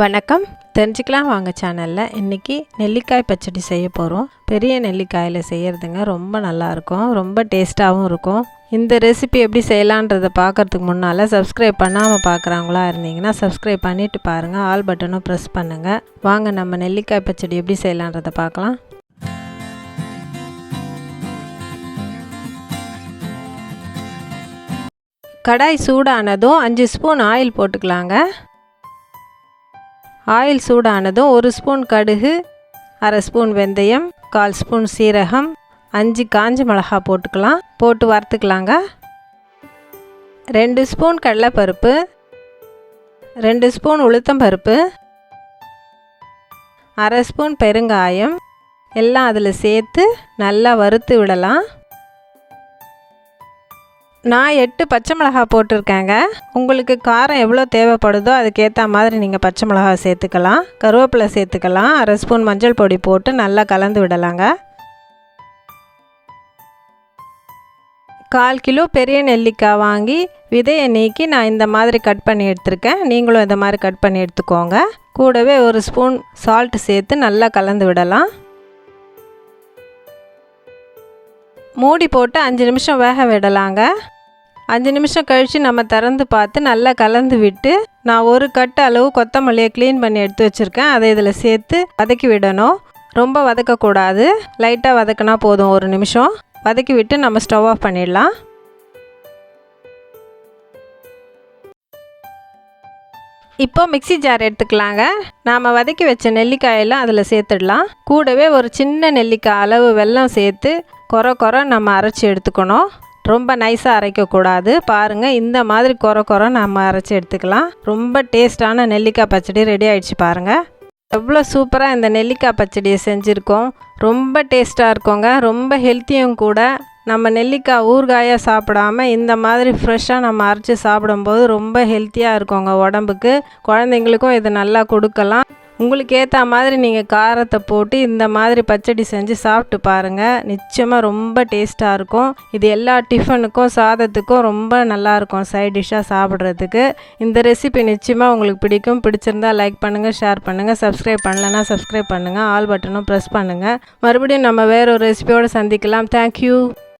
வணக்கம். தெரிஞ்சுக்கலாம் வாங்க சேனலில் இன்றைக்கி நெல்லிக்காய் பச்சடி செய்ய போகிறோம் பெரிய நெல்லிக்காயில் செய்கிறதுங்க ரொம்ப நல்லாயிருக்கும் ரொம்ப டேஸ்ட்டாகவும் இருக்கும். இந்த ரெசிபி எப்படி செய்யலான்றதை பார்க்குறதுக்கு முன்னால் சப்ஸ்கிரைப் பண்ணாமல் பார்க்குறவங்களா இருந்தீங்கன்னா சப்ஸ்கிரைப் பண்ணிவிட்டு பாருங்கள் ஆல் பட்டனும் ப்ரெஸ் பண்ணுங்கள் வாங்க நம்ம நெல்லிக்காய் பச்சடி எப்படி செய்யலான்றதை பார்க்கலாம். கடாய் சூடானதும் அஞ்சு ஸ்பூன் ஆயில் போட்டுக்கலாங்க. ஆயில் சூடானதும் ஒரு ஸ்பூன் கடுகு அரை ஸ்பூன் வெந்தயம் கால் ஸ்பூன் சீரகம் அஞ்சு காஞ்ச மிளகா போட்டுக்கலாம். போட்டு வறுத்துக்கலாங்க. ரெண்டு ஸ்பூன் கடலைப்பருப்பு ரெண்டு ஸ்பூன் உளுத்தம்பருப்பு அரை ஸ்பூன் பெருங்காயம். எல்லாம் அதில் சேர்த்து நல்லா வறுத்து விடலாம். நான் எட்டு பச்சை மிளகா போட்டிருக்கேங்க. உங்களுக்கு காரம் எவ்வளோ தேவைப்படுதோ அதுக்கேற்ற மாதிரி நீங்கள் பச்சை மிளகா சேர்த்துக்கலாம். கருவேப்பிலை சேர்த்துக்கலாம். அரை ஸ்பூன் மஞ்சள் பொடி போட்டு நல்லா கலந்து விடலாங்க. கால் கிலோ பெரிய நெல்லிக்காய் வாங்கி விதையை நீக்கி நான் இந்த மாதிரி கட் பண்ணி எடுத்திருக்கேன். நீங்களும் இந்த மாதிரி கட் பண்ணி எடுத்துக்கோங்க. கூடவே ஒரு ஸ்பூன் சால்ட் சேர்த்து நல்லா கலந்து விடலாம். மூடி போட்டு அஞ்சு நிமிஷம் வேக விடலாங்க. அஞ்சு நிமிஷம் கழித்து நம்ம திறந்து பார்த்து நல்லா கலந்து விட்டு நான் ஒரு கட்டு அளவு கொத்தமல்லியை க்ளீன் பண்ணி எடுத்து வச்சுருக்கேன். அதை இதில் சேர்த்து வதக்கி விடணும். ரொம்ப வதக்கக்கூடாது. லைட்டாக வதக்கினா போதும் ஒரு நிமிஷம். வதக்கி விட்டு நம்ம ஸ்டவ் ஆஃப் பண்ணிடலாம். இப்போ மிக்சி ஜார் எடுத்துக்கலாங்க. நாம் வதக்கி வச்ச நெல்லிக்காயெல்லாம் அதில் சேர்த்துடலாம். கூடவே ஒரு சின்ன நெல்லிக்காய் அளவு வெல்லம் சேர்த்து குறை குறை நம்ம அரைச்சி எடுத்துக்கணும். ரொம்ப நைஸாக அரைக்கக்கூடாது. பாருங்கள் இந்த மாதிரி குறை குறை நம்ம அரைச்சி எடுத்துக்கலாம். ரொம்ப டேஸ்ட்டான நெல்லிக்காய் பச்சடி ரெடி ஆகிடுச்சு பாருங்கள் எவ்வளோ சூப்பராக இந்த நெல்லிக்காய் பச்சடியை செஞ்சுருக்கோம். ரொம்ப டேஸ்ட்டாக இருக்கோங்க. ரொம்ப ஹெல்த்தியும் கூட. நம்ம நெல்லிக்காய் ஊறுகாயாக சாப்பிடாம இந்த மாதிரி ஃப்ரெஷ்ஷாக நம்ம அரைச்சி சாப்பிடும்போது ரொம்ப ஹெல்த்தியாக இருக்குங்க உடம்புக்கு. குழந்தைங்களுக்கும் இது நல்லா கொடுக்கலாம். உங்களுக்கு ஏற்ற மாதிரி நீங்கள் காரத்தை போட்டு இந்த மாதிரி பச்சடி செஞ்சு சாப்பிட்டு பாருங்கள் நிச்சயமாக ரொம்ப டேஸ்ட்டாக இருக்கும். இது எல்லா டிஃபனுக்கும் சாதத்துக்கும் ரொம்ப நல்லாயிருக்கும் சைட் டிஷ்ஷாக சாப்பிட்றதுக்கு. இந்த ரெசிபி நிச்சயமாக உங்களுக்கு பிடிக்கும். பிடிச்சிருந்தா லைக் பண்ணுங்கள் ஷேர் பண்ணுங்கள் சப்ஸ்கிரைப் பண்ணலன்னா சப்ஸ்கிரைப் பண்ணுங்கள் ஆல் பட்டனும் ப்ரெஸ் பண்ணுங்கள் மறுபடியும் நம்ம வேற ஒரு ரெசிபியோடு சந்திக்கலாம். தேங்க்யூ